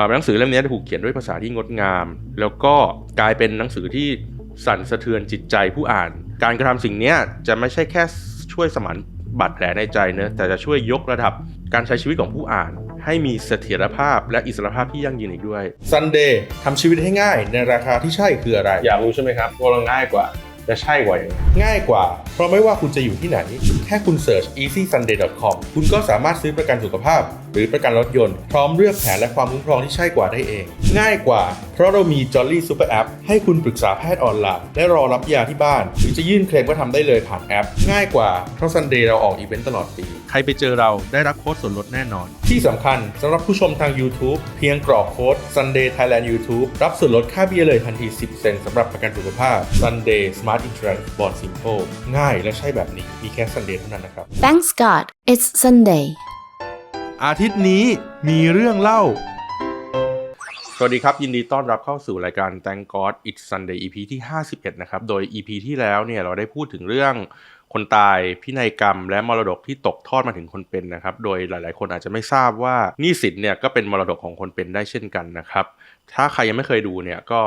อ่าหนังสือเล่มนี้ถูกเขียนด้วยภาษาที่งดงาม แล้วก็กลายเป็นหนังสือที่สั่นสะเทือนจิตใจผู้อ่าน การกระทำสิ่งเนี้ยจะไม่ใช่แค่ช่วยสมานบาดแผลในใจเนอะแต่จะช่วยยกระดับการใช้ชีวิตของผู้อ่าน ให้มีเสถียรภาพและอิสรภาพที่ยั่งยืนอีกด้วย Sunday ทำชีวิตให้ง่ายในราคาที่ใช่คืออะไร อยากรู้ใช่ไหมครับว่ามันง่ายกว่าจะใช่กว่ายังไงง่ายกว่า เพราะไม่ว่าคุณจะอยู่ที่ไหน แค่คุณเสิร์ช easysunday.com คุณก็สามารถซื้อประกันสุขภาพหรือประกันรถยนต์ พร้อมเลือกแผนและความคุ้มครองที่ใช่กว่าได้เอง ง่ายกว่า เพราะเรามี Jolly Super App ให้คุณปรึกษาแพทย์ออนไลน์และรอรับยาที่บ้าน หรือจะยื่นเคลมก็ทำได้เลยผ่านแอป ง่ายกว่าเพราะ Sunday เราออกอีเวนต์ตลอดปี ใครไปเจอเราได้รับโค้ดส่วนลดแน่นอน ที่สำคัญสำหรับผู้ชมทาง YouTube เพียงกรอกโค้ด Sunday Thailand YouTube รับส่วนลดค่าเบี้ยเลยทันที 10 เซนต์สำหรับประกันสุขภาพ Sunday Smart Insurance Bond Simple ง่ายและใช่แบบนี้ มีแค่ Sunday เท่านั้นนะครับ Thanks God, it's Sunday. อาทิตย์นี้มีเรื่องเล่า สวัสดีครับ ยินดีต้อนรับเข้าสู่รายการ Thank God It's Sunday EP ที่ 51 นะครับ โดย EP ที่แล้วเนี่ยเราได้พูดถึงเรื่องคนตายพินัยกรรม และมรดกที่ตกทอดมาถึงคนเป็นนะครับ โดยหลาย ๆ คนอาจจะไม่ทราบว่านี้สินเนี่ยก็เป็นมรดกของคนเป็นได้เช่นกันนะครับ ถ้าใครยังไม่เคยดูเนี่ยก็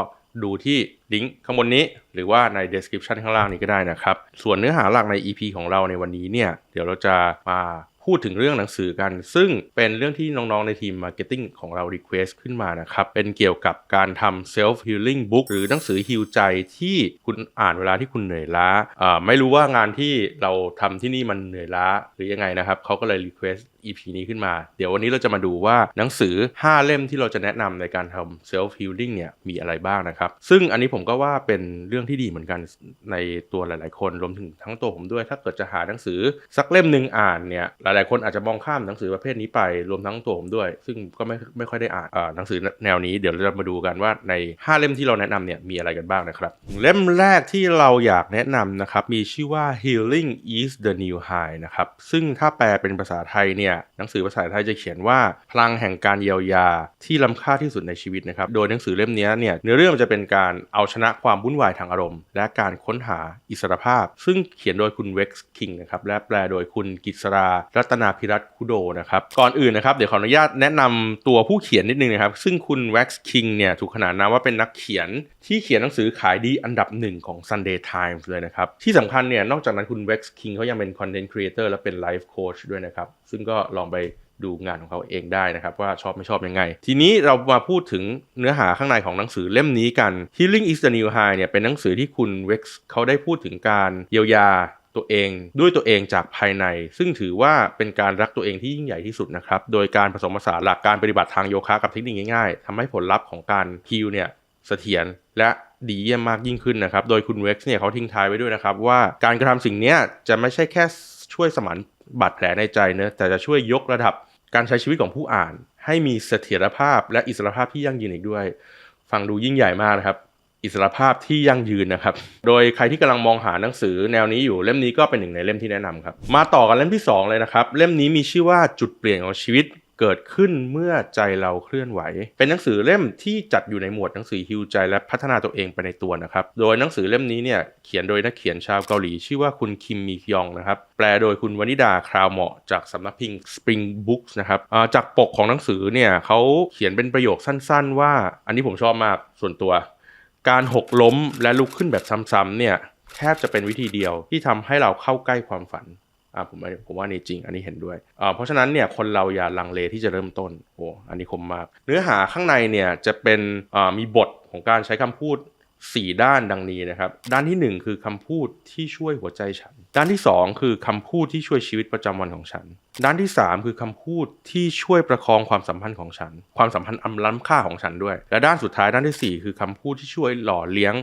ดูที่ลิงก์ข้างบนนี้ หรือว่าใน description ข้างล่างนี้ก็ได้นะครับ ส่วนเนื้อหาหลักใน EP ของเราในวันนี้เนี่ย เดี๋ยวเราจะมา พูดถึงเรื่องหนังสือกัน ซึ่งเป็นเรื่องที่น้องๆในทีมมาร์เก็ตติ้งของเรารีเควสขึ้นมานะครับ เป็นเกี่ยวกับการทำ Self Healing Book หรือหนังสือฮิวใจที่คุณอ่านเวลาที่คุณเหนื่อยล้า ไม่รู้ว่างานที่เราทำที่นี่มันเหนื่อยล้าหรือยังไงนะครับเขาก็เลยรีเควส EP นี้ขึ้นมา เดี๋ยววันนี้เราจะมาดูว่าหนังสือ 5 เล่มที่เราจะแนะนำในการทำ self healing เนี่ยมีอะไรบ้างนะครับ ซึ่งอันนี้ผมก็ว่าเป็นเรื่องที่ดีเหมือนกันในตัวหลาย ๆ คนรวมถึงทั้งตัวผมด้วย ถ้าเกิดจะหาหนังสือสักเล่มหนึ่งอ่านเนี่ยหลาย ๆ คนอาจจะมองข้ามหนังสือประเภทนี้ไปรวมทั้งตัวผมด้วย ซึ่งก็ไม่ไม่ค่อยได้อ่านหนังสือแนวนี้เดี๋ยวเราจะมาดูกันว่าใน 5 เล่มที่เราแนะนำเนี่ยมีอะไรกันบ้างนะครับ เล่มแรกที่เราอยากแนะนำนะครับมีชื่อว่า healing is the new high นะครับซึ่งถ้าแปลเป็นภาษาไทยเนี่ยหนังสือภาษาไทยจะเขียนว่าพลังแห่งการเยียวยาที่ล้ำค่าที่สุดในชีวิตนะครับโดยหนังสือเล่มนี้เนี่ยเนื้อเรื่องมันจะเป็นการเอาชนะความวุ่นวายทางอารมณ์ และการค้นหาอิสรภาพ ซึ่งเขียนโดยคุณเว็กซ์คิงนะครับและแปลโดยคุณกิษรารัตนาพิรัตคุโดนะครับก่อนอื่นนะครับเดี๋ยวขออนุญาตแนะนำตัวผู้เขียนนิดนึงนะครับซึ่งคุณเว็กซ์คิงเนี่ยถูกขนานนามว่าเป็นนักเขียนที่เขียนหนังสือขายดีอันดับหนึ่งของ Sunday Times เลยนะครับที่สำคัญเนี่ยนอกจากนั้นคุณเว็กซ์คิงเขายังเป็นคอนเทนต์ครีเอเตอร์และเป็นไลฟ์โค้ชด้วยนะครับซึ่งก็ลองไปดูงานของเขาเองได้นะครับว่าชอบไม่ชอบยังไง ทีนี้เรามาพูดถึงเนื้อหาข้างในของหนังสือเล่มนี้กัน Healing is the New High เนี่ยเป็นหนังสือที่คุณเว็กซ์เขาได้พูดถึงการเยียวยาตัวเองด้วยตัวเองจากภายใน ซึ่งถือว่าเป็นการรักตัวเองที่ยิ่งใหญ่ที่สุดนะครับ โดยการผสมผสานหลักการปฏิบัติทางโยคะกับเทคนิคง่ายๆทำให้ผลลัพธ์ของการฮีลเนี่ยเสถียรและดีเยี่ยมมากยิ่งขึ้นนะครับ โดยคุณเว็กซ์เนี่ยเขาทิ้งท้ายไว้ด้วยนะครับว่าการกระทำสิ่งนี้จะไม่ใช่แค่ช่วยสมาน บาดแผลในใจเนอะแต่จะช่วยยกระดับการใช้ชีวิตของผู้อ่าน ให้มีเสถียรภาพและอิสรภาพที่ยั่งยืนอีกด้วย ฟังดูยิ่งใหญ่มากนะครับ อิสรภาพที่ยั่งยืนนะครับ โดยใครที่กำลังมองหาหนังสือแนวนี้อยู่เล่มนี้ก็เป็นหนึ่งในเล่มที่แนะนำครับ มาต่อกันเล่มที่ 2 เลยนะครับ เล่มนี้มีชื่อว่าจุดเปลี่ยนของชีวิต เกิดขึ้นเมื่อใจเราเคลื่อนไหว เป็นหนังสือเล่มที่จัดอยู่ในหมวดหนังสือฮิวใจและพัฒนาตัวเองไปในตัวนะครับ โดยหนังสือเล่มนี้เนี่ยเขียนโดยนักเขียนชาวเกาหลี ชื่อว่าคุณคิมมียองนะครับ แปลโดยคุณวนิดาคราวเหมาะจากสำนักพิมพ์ Spring Books นะครับจากปกของหนังสือเนี่ยเขาเขียนเป็นประโยคสั้น ๆ ว่า อันนี้ผมชอบมากส่วนตัว การหกล้มและลุกขึ้นแบบซ้ำๆเนี่ยแทบจะเป็นวิธีเดียวที่ทำให้เราเข้าใกล้ความฝัน อ่าผมว่าผมว่านี่จริง อันนี้เห็นด้วยอ่าเพราะฉะนั้นเนี่ยคนเราอย่าลังเลที่จะเริ่มต้นโอ้อันนี้คมมาก เนื้อหาข้างในเนี่ยจะเป็นอ่ามีบทของการใช้คำพูด 4 ด้านดังนี้นะครับ ด้านทีหนึ่1 คือคำพูดที่ช่วยหัวใจฉัน ด้านที่ 2 คือคำพูดที่ช่วยชีวิตประจำวันของฉัน ด้านที่ 3 คือคำพูดที่ช่วยประคองความสัมพันธ์ของฉัน ความสัมพันธ์อันล้ำค่าของฉันด้วย และด้านสุดท้ายด้านที่ 4 คือคำพูดที่ช่วยหล่อเลี้ยง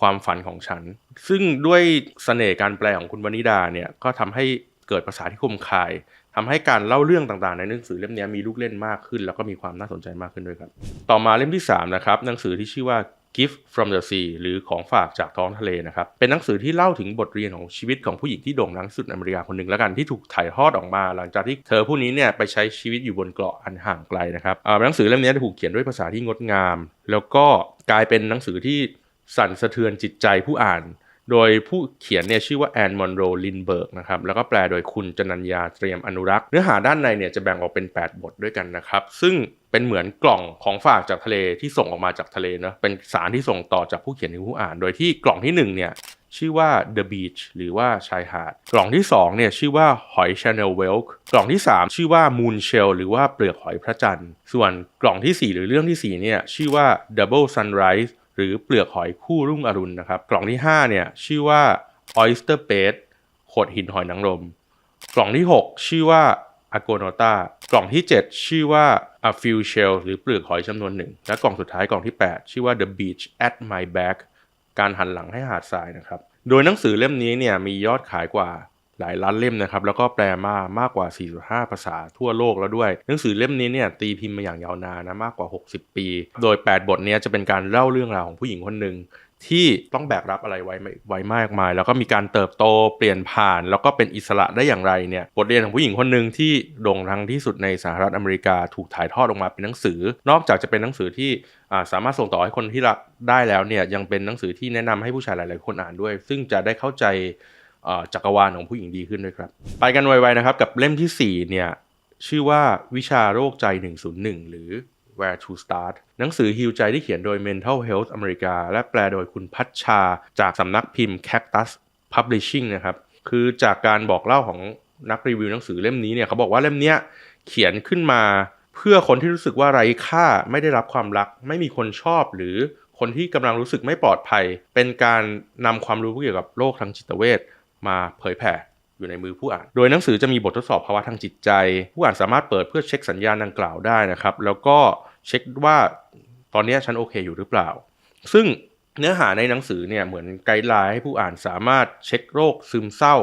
ความฝันของฉัน ซึ่งด้วยเสน่ห์การแปลของคุณวนิดาเนี่ยก็ทำให้ เกิดภาษาที่คมคายทำให้การเล่าเรื่องต่างๆ ในหนังสือเล่มนี้มีลูกเล่นมากขึ้น แล้วก็มีความน่าสนใจมากขึ้นด้วยครับ ต่อมาเล่มที่3นะครับหนังสือที่ชื่อว่า Gift from the Sea หรือของฝากจากท้องทะเลนะครับ เป็นหนังสือที่เล่าถึงบทเรียนของชีวิตของผู้หญิงที่โด่งดังสุดอเมริกาคนหนึ่งแล้วกันที่ถูกถ่ายทอดออกมา หลังจากที่เธอผู้นี้เนี่ยไปใช้ชีวิตอยู่บนเกาะอันห่างไกลนะครับหนังสือเล่มนี้ถูกเขียนด้วยภาษาที่งดงาม แล้วก็กลายเป็นหนังสือที่สั่นสะเทือนจิตใจผู้อ่าน โดยผู้เขียนเนี่ยชื่อว่าแอนมอนโรลินเบิร์กนะครับแล้วก็แปลโดยคุณจนัญญาเตรียมอนุรักษ์ เนื้อหาด้านในเนี่ยจะแบ่งออกเป็น 8 บทด้วยกันนะครับ ซึ่งเป็นเหมือนกล่องของฝากจากทะเลที่ส่งออกมาจากทะเลเนะเป็นสารที่ส่งต่อจากผู้เขียนถึงผู้อ่าน โดยที่กล่องที่หนึ่งเนี่ยชื่อว่า The Beach หรือว่าชายหาด กล่องที่ 2 เนี่ยชื่อว่าหอย Channel w e l k กล่องที่ 3 ชื่อว่า Moon Shell หรือว่าเปลือกหอยพระจันทร์ ส่วนกล่องที่ 4 หรือเรื่องที่ 4 เนี่ยชื่อว่า Double Sunrise หรือเปลือกหอยคู่รุ่งอรุณนะครับ กล่องที่5เนี่ยชื่อว่า Oyster Bait โขดหินหอยนางรม กล่องที่ 6 ชื่อว่า a g o n o t a กล่องที่ 7 ชื่อว่า a f i l shell หรือเปลือกหอยจำนวนหนึ่ง และกล่องสุดท้ายกล่องที่ 8 ชื่อว่า the beach at my back การหันหลังให้หาดทรายนะครับ โดยหนังสือเล่มนี้เนี่ยมียอดขายกว่า หลายล้านเล่มนะครับแล้วก็แปลมามากกว่า 45 ภาษาทั่วโลกแล้วด้วย หนังสือเล่มนี้เนี่ยตีพิมพ์มาอย่างยาวนานนะมากกว่า 60 ปี โดย 8 บทนี้จะเป็นการเล่าเรื่องราวของผู้หญิงคนหนึ่งที่ต้องแบกรับอะไรไว้ไว้มากมาย แล้วก็มีการเติบโตเปลี่ยนผ่าน แล้วก็เป็นอิสระได้อย่างไรเนี่ยบทเรียนของผู้หญิงคนหนึ่งที่โด่งดังที่สุดในสหรัฐอเมริกาถูกถ่ายทอดออกมาเป็นหนังสือ นอกจากจะเป็นหนังสือที่สามารถส่งต่อให้คนที่รักได้แล้วเนี่ยยังเป็นหนังสือที่แนะนำให้ผู้ชายหลาย ๆ คนอ่านด้วย ซึ่งจะได้เข้าใจ จักรวาลของผู้หญิงดีขึ้นด้วยครับ ไปกันไวๆนะครับ กับเล่มที่สี่เนี่ยชื่อว่าวิชาโรคใจ 101 หรือ Where to Start หนังสือฮิวใจที่เขียนโดย Mental Health อเมริกา และแปลโดยคุณพัชชา จากสำนักพิมพ์ Cactus Publishing นะครับ คือจากการบอกเล่าของนักรีวิวหนังสือเล่มนี้เนี่ยเขาบอกว่าเล่มเนี้ยเขียนขึ้นมาเพื่อคนที่รู้สึกว่าไร้ค่าไม่ได้รับความรัก ไม่มีคนชอบหรือคนที่กำลังรู้สึกไม่ปลอดภัย เป็นการนำความรู้เกี่ยวกับโรคทางจิตเวช มาเผยแผ่อยู่ในมือผู้อ่าน โดยหนังสือจะมีบททดสอบภาวะทางจิตใจ ผู้อ่านสามารถเปิดเพื่อเช็คสัญญาณดังกล่าวได้นะครับ แล้วก็เช็คว่าตอนนี้ฉันโอเคอยู่หรือเปล่า ซึ่งเนื้อหาในหนังสือเนี่ยเหมือนไกด์ไลน์ให้ผู้อ่านสามารถเช็คโรคซึมเศร้า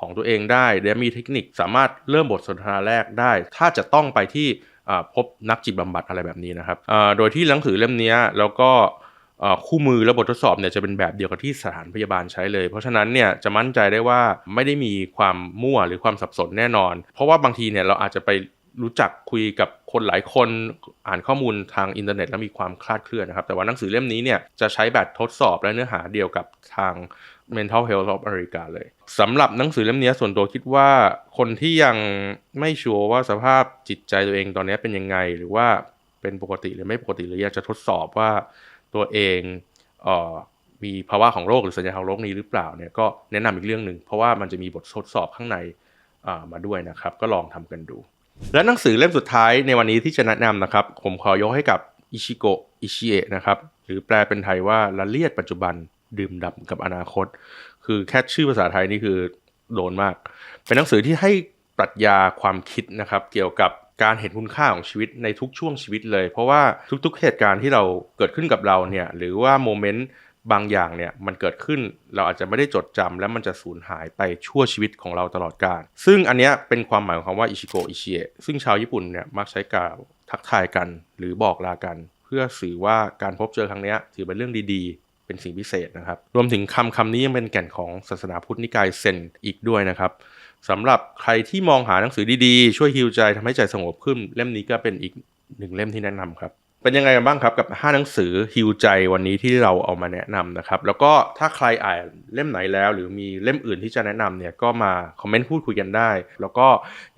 ของตัวเองได้ และมีเทคนิคสามารถเริ่มบทสนทนาแรกได้ ถ้าจะต้องไปที่พบนักจิตบำบัดอะไรแบบนี้นะครับโดยที่หนังสือเล่มนี้แล้วก็ คู่มือและบททดสอบเนี่ยจะเป็นแบบเดียวกับที่สถานพยาบาลใช้เลย เพราะฉะนั้นเนี่ยจะมั่นใจได้ว่าไม่ได้มีความมั่วหรือความสับสนแน่นอน เพราะว่าบางทีเนี่ยเราอาจจะไปรู้จักคุยกับคนหลายคนอ่านข้อมูลทางอินเทอร์เน็ตแล้วมีความคลาดเคลื่อนนะครับ แต่ว่าหนังสือเล่มนี้เนี่ยจะใช้แบบทดสอบและเนื้อหาเดียวกับทาง Mental Health of America เลยสำหรับหนังสือเล่มนี้ส่วนตัวคิดว่าคนที่ยังไม่ชัวร์ว่าสภาพจิตใจตัวเองตอนนี้เป็นยังไง หรือว่าเป็นปกติหรือไม่ปกติหรืออยากจะทดสอบว่า ตัวเองเออมีภาวะของโรคหรือสัญญาณของโรคนี้หรือเปล่าเนี่ยก็แนะนำอีกเรื่องหนึ่งเพราะว่ามันจะมีบททดสอบข้างในมาด้วยนะครับ ก็ลองทำกันดู และหนังสือเล่มสุดท้ายในวันนี้ที่จะแนะนำนะครับ ผมขอยกให้กับอิชิโกะอิชิเอะนะครับหรือแปลเป็นไทยว่าละเลียดปัจจุบันดื่มด่ำกับอนาคต คือแค่ชื่อภาษาไทยนี่คือโดนมาก เป็นหนังสือที่ให้ปรัชญาความคิดนะครับ เกี่ยวกับ การเห็นคุณค่าของชีวิตในทุกช่วงชีวิตเลย เพราะว่าทุกๆเหตุการณ์ที่เราเกิดขึ้นกับเราเนี่ยหรือว่าโมเมนต์บางอย่างเนี่ยมันเกิดขึ้นเราอาจจะไม่ได้จดจำและมันจะสูญหายไปชั่วชีวิตของเราตลอดกาลซึ่งอันเนี้ยเป็นความหมายของคำว่าอิชิโกอิชิเอะซึ่งชาวญี่ปุ่นเนี่ยมักใช้กล่าวทักทายกัน หรือบอกลากัน เพื่อสื่อว่าการพบเจอครั้งนี้ถือเป็นเรื่องดีๆ เป็นสิ่งพิเศษนะครับ รวมถึงคำคำนี้ยังเป็นแก่นของศาสนาพุทธนิกายเซนอีกด้วยนะครับ สำหรับใครที่มองหาหนังสือดีๆ ช่วยฮิวใจทำให้ใจสงบขึ้น เล่มนี้ก็เป็นอีกหนึ่งเล่มที่แนะนำครับ เป็นยังไงกันบ้างครับกับ 5 หนังสือฮิวใจวันนี้ที่เราเอามาแนะนำนะครับ แล้วก็ถ้าใครอ่านเล่มไหนแล้ว หรือมีเล่มอื่นที่จะแนะนำเนี่ยก็มาคอมเมนต์พูดคุยกันได้ แล้วก็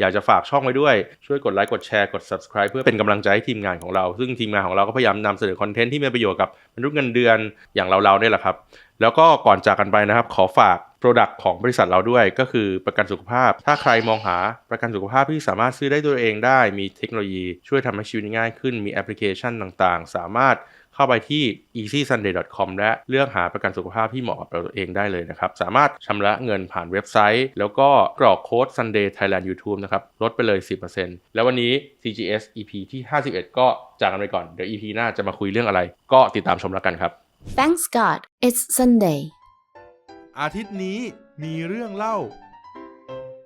อยากจะฝากช่องไว้ด้วย ช่วยกดไลค์กดแชร์กด subscribe เพื่อเป็นกำลังใจให้ทีมงานของเรา ซึ่งทีมงานของเราก็พยายามนำเสนอคอนเทนต์ที่มีประโยชน์กับมนุษย์เงินเดือนอย่างเราๆเนี่ยแหละครับ แล้วก็ก่อนจากกันไปนะครับ ขอฝาก Product ของบริษัทเราด้วยก็คือประกันสุขภาพ ถ้าใครมองหาประกันสุขภาพที่สามารถซื้อได้ตัวเองได้ มีเทคโนโลยีช่วยทำให้ชีวิตง่ายขึ้น มีแอปพลิเคชันต่างๆ สามารถเข้าไปที่ easysunday.com และเลือกหาประกันสุขภาพที่เหมาะกับตัวเองได้เลยนะครับ สามารถชำระเงินผ่านเว็บไซต์ แล้วก็กรอกโค้ด Sunday Thailand YouTube นะครับ ลดไปเลย 10%แล้ววันนี้ CGS EP ที่ 51 ก็จากกันไปก่อน เดี๋ยว EP หน้าจะมาคุยเรื่องอะไร ก็ติดตามชมแล้วกันครับ Thanks God, it's Sunday. อาทิตย์นี้มีเรื่องเล่า